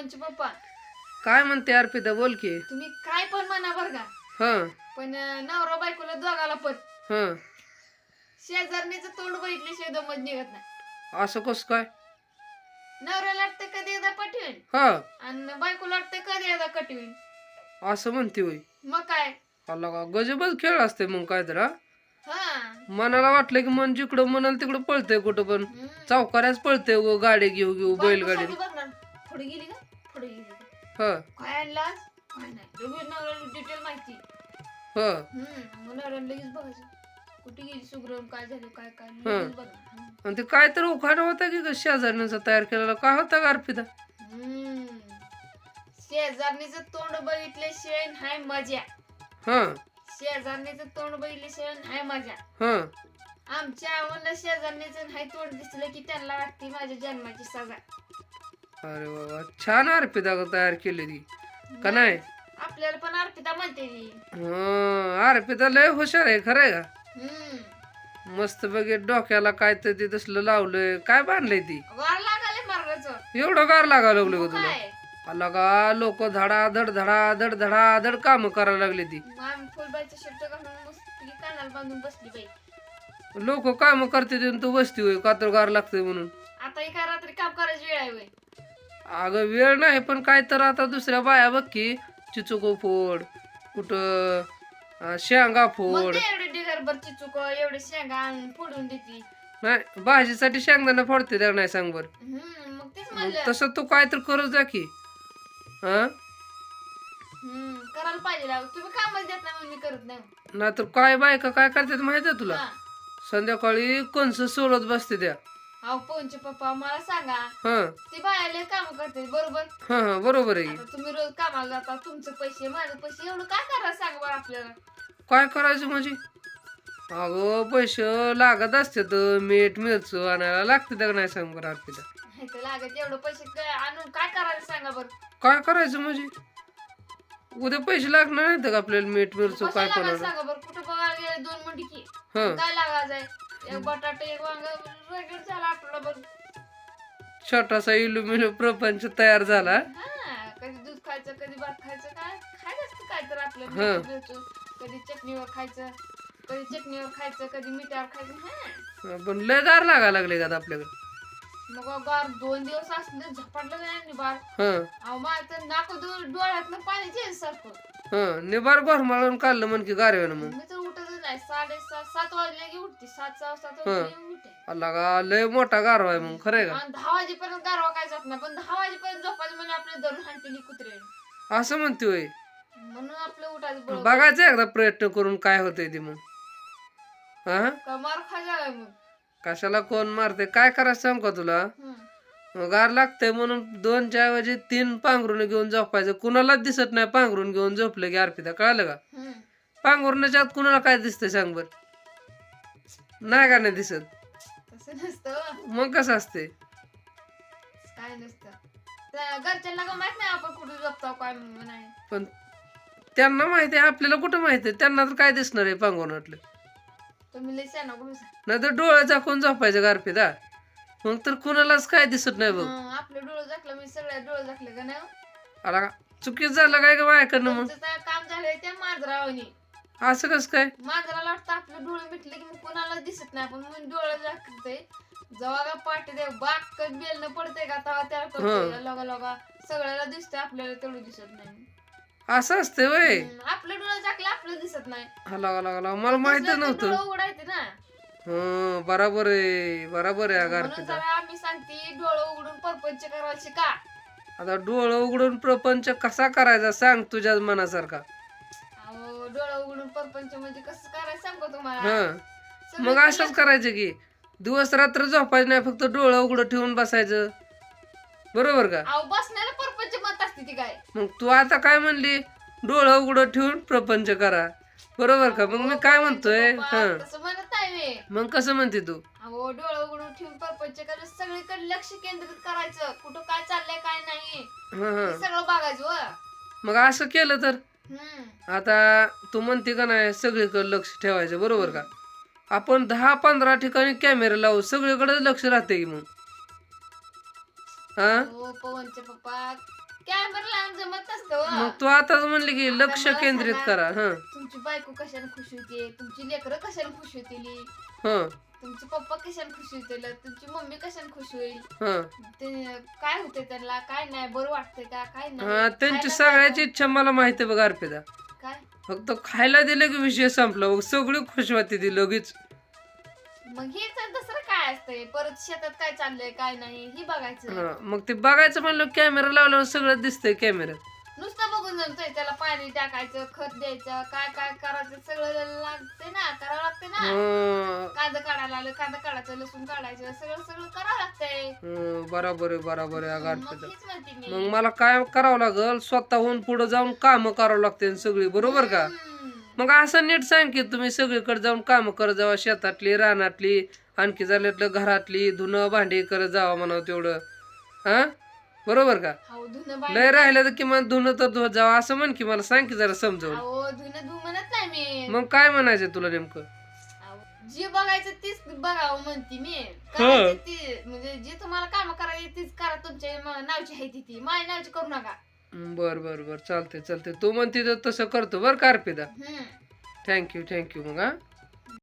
पवनचे पप्पा. काय म्हणते अर्पिता? बोल की. तुम्ही काय पण म्हणा बर का. हं. पण अं, नवरा बायकोला दोघाला पण. हं. शेजारणीचं तोंड बघितल्याशिवाय दमत निघत नाही. असं कसं काय? नवऱ्याला वाटतं कधी एकदा पटवेन हा. आणि बायकोला वाटतं कधी एकदा कटवेन. असं म्हणते होय. मग काय? अल्ला का? गजबच खेळ असते मग काय तर हा? हा. मनाला वाटलं की मन जिकडं म्हणाल तिकडं पळतंय कुठं पण. हम्म. चौकाऱ्याच पळतंय उगं गाडी घेऊ घेऊ बैलगाडी. बघणार. पुढे गेली का? ह. काय आणलास? काय नाही. लगेच नवऱ्याला डिटेल माहिती. ह. हम्म मग नवऱ्याला लगेच बघायचं. कुठे गेली काय झालं काय काय. लगेच बघणार. हम्म. आणि ते काय तर उखाणा होता की ग शेजारण्याचा तयार केलेला? काय होता का अर्पिता? हम्म. शेजारणीचं तोंड बघितल्याशिवाय नाही मजा. हा. शेजारणीचं तोंड बघितल्याशिवाय नाही मजा. हा. आमच्या आवडलं शेजारणीचं नाही तोंड दिसलं की त्यांना वाटते माझ्या जन्माची सजा. अरे बाबा छान अर्पिता तयार केली ती. का नाही आपल्याला पण अर्पिता म्हणते ती. हं, अर्पिता लय हुशार आहे खरंय का? हम्म. मस्त बघे डोक्याला काय तर ते तसलं लावलंय. काय बांधलंय ती? वार एवढं गार लागा लागलं ग तुला. काय? आला का लोक धडा धड धडा धड धडा धड काम करायला लागले ती. मग आम्ही फुलबाईचा शर्ट घालून मस्त कानाला बांधून बसली बाई. लोक काम करते ते बसती होय कातर गार लागते म्हणून. आता एका रात्री काम करायची वेळ आहे वय अगं वेळ नाही पण काय तर आता दुसऱ्या बाया बघ की चिचुको फोड कुठं शेंगा फोड. एवढे डिगरभरची चुक एवढे शेंगा आणून फोडून देते. नाही भाजीसाठी शेंगदाणा फोडते त्या नाही सांग बर. हम्म मग तेच मग म्हणलं. तसं तू काय तर करत जा की. हा? हम्म करायला पाहिजे राव. तुम्ही कामच देत नाही म्हणून मी करत नाही. नाहीतर काय बायका काय करतात माहिती आहे तुला? हा. संध्याकाळी कंस सोडत बसते त्या. अहो पोनचे पप्पा मला सांगा. हा. ते बायाले काम करते बरोबर? हा हा बरोबर आहे. आता तुम्ही रोज कामाला जाता तुमचे पैसे माझे पैसे एवढं काय करा सांगा बरं आपल्याला? काय करायचं म्हणजे? अगं पैसे लागत असतात मीठ मिरच आणायला लागते त्या नाही सांग बरं अर्पिता तर लागत एवढं पैसे काय आणून काय करायला सांगा बरं? काय करायचं म्हणजे? उद्या पैसे लागणार नाहीत का आपल्याला मीठ मिरच कशाला काय कोणाला? सांगा बरं कुठं बघायला गेले दोन मंडी की. हा. काय लागायचं आहे एक बटाटे एक वांग रेगेट झाला आठवडा बघ छोटासा इलुमिनो प्रपंच तयार झाला. हा कधी दूध खायचं कधी भात खायचं काय खायचं असतं काय तर हा. आपलं मिरचं, कधी चटणीवर खायचं कधी चटणीवर खायचं कधी मिठावर खायचं हा. पण लय गार लागायला लागले का आता आपल्याकडे? मग गार दोन दिवस असले झपाटलं नाही निबार हा. अहो माझं तर नाक डोळ्यात पाणी सारखं. हा निबार घरमाळून काढलं म्हण की गारव्यानं मग साडेसात सात वाजले की उठते. सात सहा सात वाजले की उठते. अल्ला का? लय मोठा गारवा आहे मग खरंय का? आणि दहा वाजेपर्यंत गारवा काय जात नाही. पण दहा वाजेपर्यंत झोपायचं म्हणजे आपले धरून हाणतेली कुत्रे. असं म्हणते होय. म्हणून आपलं उठायचं बरोबर. बघायचं एकदा प्रयत्न करून काय होतंय ते मग. हा? कमार खा जावे मग? कशाला कोण मारते काय करायचं सांग का तुला. गार लागतंय म्हणून दोनच्या ऐवजी तीन पांघरून घेऊन झोपायचं. कुणालाच दिसत नाही पांघरून घेऊन झोपलं की अर्पिता. कळलं का. पांघरुणाच्या आत कुणाला काय दिसतंय सांग बर? नाही का नाही दिसत? तसं नसतं. मग कसं असते काय नसतं. त्या घरच्यांना का माहीत नाही आपण कुठे जपतो काय नाही. पण त्यांना माहिती आहे आपल्याला कुठं माहिती आहे? त्यांना तर काय दिसणार आहे तुम्ही शाना गुरुसा नाही तर डोळे झाकून झोपायचं गारपिता मग तर कुणालाच काय दिसत नाही बघ. आपलं डोळं झाकलं मी सगळ्या डोळं झाकलं का नाही? आला का? चुकीच झालं काय का वायकडनं मग? तुमचं तर काम झालंय त्या मांजरावानी. असं कसं काय? मांजराला वाटतं आपलं डोळे मिटले की मग कुणाला दिसत नाही. पण मी डोळे जेव्हा का पाठी दे बाग कधी बेल न पडते का तेव्हा त्याला कळतंय. लगा लगा सगळ्याला दिसतंय आपल्याला तेवढं दिसत नाही. असं असते वय. हम्म, आपलं डोळं झाकलं आपलं दिसत नाही. हला हला मला माहीत नव्हतं. डोळं उघडायचे ना. हं बराबर आहे बराबर आहे म्हणून गारपिता जरा आम्ही सांगते डोळं उघडून परपंच करायला शिका आता डोळं उघडून प्रपंच कसा करायचा सांग तुझ्याच मनासारखा. डोळं उघडून परपंच म्हणजे कसं करायचं सांगू तुम्हाला? हं. सगळी मग असंच करायचं की दिवस रात्र झोपायचं नाही फक्त डोळं उघडं ठेवून बसायचं. बरोबर का? अहो बसण्याला परपंच मत असते ती काय? मग तू आता काय म्हणली? डोळं उघडं ठेवून प्रपंच करा. बरोबर का? मग मी काय म्हणतोय? बाबा, हा. तसं म्हणत नाही मी. मग कसं म्हणते तू? अहो डोळं उघडून ठेवून परपंच करायचं सगळीकडे लक्ष केंद्रित करायचं. कुठं काय चाललंय काय नाही. हं हे. हं सगळं बघायचं हो. मग असं केलं तर? आता तू म्हणते का नाही सगळीकडे लक्ष ठेवायचं बरोबर का? आपण दहा पंधरा ठिकाणी कॅमेरे लावू सगळीकडे लक्ष राहते की मग? हा? हो पवनचे पप्पा. कॅमेरा लावून जमत नसतं मग हो. तू आताच म्हणली की लक्ष मला केंद्रित सांगा. करा हं. तुमची बायको कशाने खुश होते? तुमची लेकरं कशाने खुश होतील? हं. तुमचे पप्पा कशाने खुश होतील? तुमची मम्मी कशाने खुश होईल? हं. ते काय होते त्यांना? काय नाही? बरं वाटतंय का? काय हा नाही त्यांची खायला सगळ्याची इच्छा मला माहिती आहे बघ अर्पिता. काय? फक्त खायला दिलं की विषय संपला. सगळी खुश होती ती लगेच. मग हे तर दुसरं काय असतंय? परत शेतात काय चाललंय काय नाही हे बघायचं. हा, मग ते बघायचं म्हणलं कॅमेरा लावल्यावर सगळं दिसतंय कॅमेऱ्यात नुसतं बघून जमतंय त्याला पाणी टाकायचं खत द्यायचं काय काय करायचं सगळं लागतंय ना करावं लागतंय ना. कांदा काढायला आलं कांदा काढायचं लसूण काढायचं सगळं सगळं करावं लागतंय. हं, बरोबर आहे बरोबर आहे अगं मग अर्पिता हेच म्हणते मी. मग मला काय करावं लागल स्वतःहून पुढे जाऊन काम करावं लागते सगळी बरोबर का? हम्म. मग असं नीट सांग की तुम्ही सगळीकडे जाऊन काम करत जावा शेतातली रानातली आणखी झाल्यातलं घरातली धुणं भांडी करत जावा म्हणावं तेवढं. हा? बरोबर का? अहो धुणं भांडी लय राहिलं तर किमान धुणं तर धुवत जावा असं म्हण की मला. सांग की जरा समजावून. अहो धुणं धु म्हणत नाही मी. मग काय म्हणायचं तुला नेमकं? अहो, जे बघायचं तीच बघावं म्हणते मी. करायची ती म्हणजे जे तुम्हाला काम करायची तीच करा. तुमच्या म- नावची आहे ती ती. माझ्या नावची करू नका. बर बर बर. चालते चालते तू म्हणते तर तसं करतो बरं का अर्पिता. हम्म थँक्यू थँक्यू मग हा.